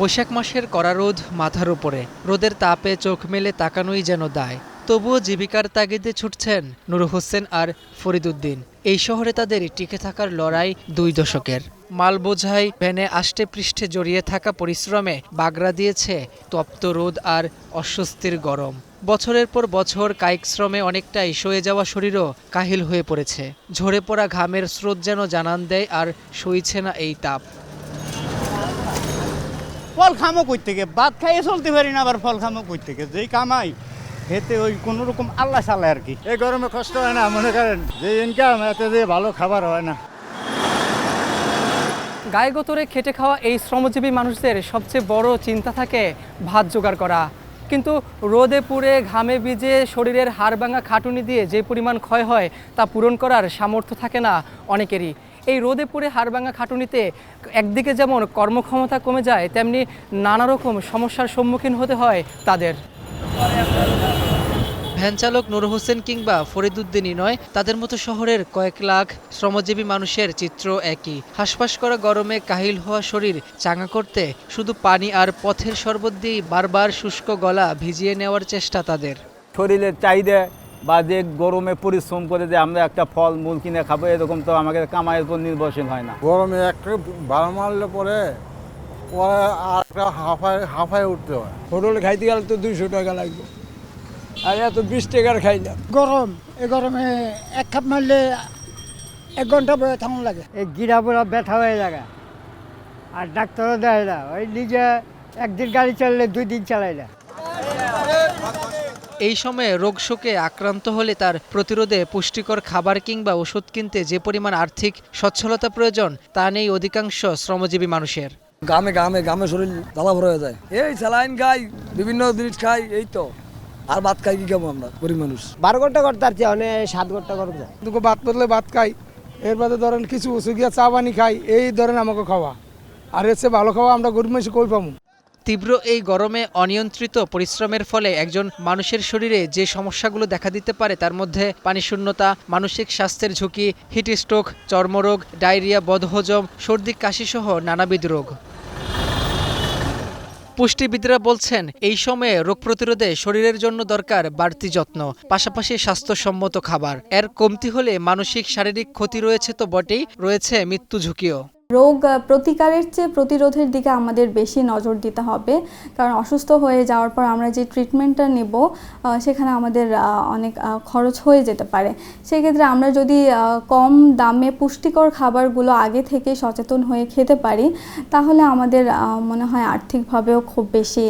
বৈশাখ মাসের কড়া রোদ মাথার উপরে। রোদের তাপে চোখ মেলে তাকানোই যেন দায়। তবুও জীবিকার তাগিদে ছুটছেন নুর হোসেন আর ফরিদুদ্দিন এই শহরে তাদের টিকে থাকার লড়াই দুই দশকের। মাল বোঝাই ভ্যানে আষ্টে পৃষ্ঠে জড়িয়ে থাকা পরিশ্রমে বাগড়া দিয়েছে তপ্ত রোদ আর অস্বস্তির গরম। বছরের পর বছর কায়িক শ্রমে অনেকটাই সয়ে যাওয়া শরীরও কাহিল হয়ে পড়েছে। ঝরে পড়া ঘামের স্রোত যেন জানান দেয় আর সইছে না এই তাপ। ফল খামো কই থেকে? ভাত খাইয়ে চলতে পারি না আবার ফল খামো কই থেকে? যেই কামাই এতে ওই কোনো রকম আল্লাহ চালায় আর কি। এই গরমে কষ্ট হয় না মনে করেন যে ইনকাম এতে যে ভালো খাবার হয় না। গায়ে গোতরে খেটে খাওয়া এই শ্রমজীবী মানুষদের সবচেয়ে বড় চিন্তা থাকে ভাত জোগাড় করা। কিন্তু রোদে পুড়ে ঘামে ভিজে শরীরের হাড় ভাঙা খাটুনি দিয়ে যে পরিমাণ ক্ষয় হয় তা পূরণ করার সামর্থ্য থাকে না অনেকেরই। এই রোদে পুড়ে হাড় ভাঙা খাটুনিতে একদিকে যেমন কর্মক্ষমতা কমে যায় তেমনি নানা রকম সমস্যার সম্মুখীন হতে হয় তাদের। ভ্যান চালক নুর হোসেন কিংবা ফরিদুদ্দিনই নয় তাদের মতো শহরের কয়েক লাখ শ্রমজীবী মানুষের চিত্র একই। হাসপাস করা গরমে কাহিল হওয়া শরীর চাঙা করতে শুধু পানি আর পথের শরবত দিয়েই বারবার শুষ্ক গলা ভিজিয়ে নেওয়ার চেষ্টা তাদের। শরীরের চাহিদা বা যে গরমে পরিশ্রম করে যে আমরা একটা ফল মূল কিনে খাব এরকম তো আমাদের কামাইয়ের উপর নির্ভরশীল হয় না। গরমে একটা ভালো মারলে পরে পরে আর একটা হাফায় হাফায় উঠতে হয়। হোটেল খাইতে গেলে তো দুইশো টাকা লাগবে। আর এত বিশ টাকার খাই না। গরম এই গরমে এক কাপ মারলে এক ঘণ্টা বয়ে থাকুন লাগে। এই গিরা পুরা ব্যথা হয়ে যায় আর ডাক্তারও দেয় না। ওই নিজে একদিন গাড়ি চালালে দুই দিন চালাই না। এই সময়ে রোগ শোকে আক্রান্ত হলে তার প্রতিরোধে পুষ্টিকর খাবার কিংবা ওষুধ কিনতে যে পরিমাণ আর্থিক সচ্ছলতা প্রয়োজন তা নেই অধিকাংশ শ্রমজীবী মানুষের। গামে গামে গামে শরীর জ্বালা ভরে হয়ে যায়। এই স্যালাইন খাই বিভিন্ন জিনিস খাই এই তো। আর ভাত খাই কি খাব আমরা গরিব মানুষ। বারো ঘণ্টা করতে পারছি অনেক সাত ঘণ্টা করতে দুটো ভাত পড়লে ভাত খাই এর বাদে ধরেন কিছু সুগিয়া চা পানি খাই এই ধরেন আমাকে খাওয়া। আর এসে ভালো খাওয়া আমরা গরিব মানুষ কই পাবো তীব্র এই গরমে অনিয়ন্ত্রিত পরিশ্রমের ফলে একজন মানুষের শরীরে যে সমস্যাগুলো দেখা দিতে পারে তার মধ্যে পানিশূন্যতা, মানসিক স্বাস্থ্যের ঝুঁকি হিট স্ট্রোক চর্মরোগ ডায়রিয়া বদহজম, সর্দি, কাশিসহ নানাবিধ রোগ। পুষ্টিবিদরা বলছেন, এই সময়ে রোগ প্রতিরোধে শরীরের জন্য দরকার বাড়তি যত্ন, পাশাপাশি স্বাস্থ্যসম্মত খাবার। এর কমতি হলে মানসিক শারীরিক ক্ষতি রয়েছে তো বটেই, রয়েছে মৃত্যু ঝুঁকিও। রোগ প্রতিকারের চেয়ে প্রতিরোধের দিকে আমাদের বেশি নজর দিতে হবে। কারণ অসুস্থ হয়ে যাওয়ার পর আমরা যে ট্রিটমেন্টটা নেব সেখানে আমাদের অনেক খরচ হয়ে যেতে পারে। সেক্ষেত্রে আমরা যদি কম দামে পুষ্টিকর খাবারগুলো আগে থেকে সচেতন হয়ে খেতে পারি, তাহলে আমাদের মনে হয় আর্থিকভাবেও খুব বেশি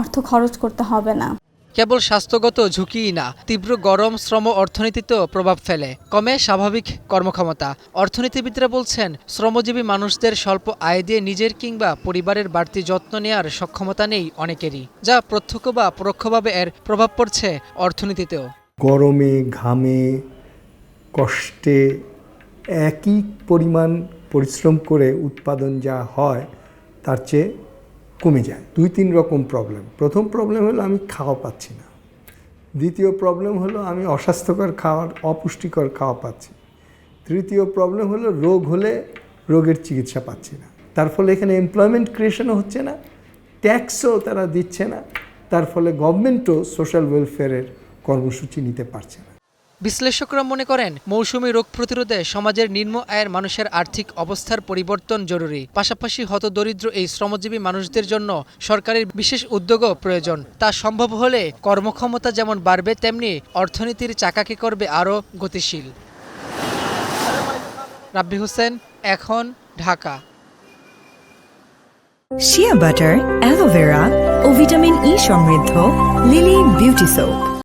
অর্থ খরচ করতে হবে না। কেবল স্বাস্থ্যগত ঝুঁকিই না, তীব্র গরম, শ্রম অর্থনীতিতেও প্রভাব ফেলে। কমে স্বাভাবিক কর্মক্ষমতা। অর্থনীতিবিদরা বলছেন, শ্রমজীবী মানুষদের স্বল্প আয় দিয়ে নিজের কিংবা পরিবারের বাড়তি যত্ন নেওয়ার সক্ষমতা নেই অনেকেরই, যা প্রত্যক্ষ বা পরোক্ষভাবে এর প্রভাব পড়ছে অর্থনীতিতেও। গরমে, ঘামে, কষ্টে একই পরিমাণ পরিশ্রম করে উৎপাদন যা হয়, তার চেয়ে কমে যায়। দুই, তিন রকম প্রবলেম প্রথম প্রবলেম হলো আমি খাওয়া পাচ্ছি না। দ্বিতীয় প্রবলেম হলো আমি অস্বাস্থ্যকর খাওয়ার, অপুষ্টিকর খাওয়া পাচ্ছি। তৃতীয় প্রবলেম হলো রোগ হলে রোগের চিকিৎসা পাচ্ছি না। তার ফলে এখানে এমপ্লয়মেন্ট ক্রিয়েশনও হচ্ছে না ট্যাক্সও তারা দিচ্ছে না। তার ফলে গভর্নমেন্টও সোশ্যাল ওয়েলফেয়ারের কর্মসূচি নিতে পারছে না। বিশ্লেষকরা মনে করেন, মৌসুমী রোগ প্রতিরোধে সমাজের নিম্ন আয়ের মানুষের আর্থিক অবস্থার পরিবর্তন জরুরি। পাশাপাশি হতদরিদ্র এই শ্রমজীবী মানুষদের জন্য সরকারের বিশেষ উদ্যোগও প্রয়োজন। তা সম্ভব হলে কর্মক্ষমতা যেমন বাড়বে, তেমনি অর্থনীতির চাকাকে করবে আরও গতিশীল। রাব্বি হোসেন, এখন Dhaka. Shea butter aloe vera ও ভিটামিন ই সমৃদ্ধ লিলি বিউটি সোপ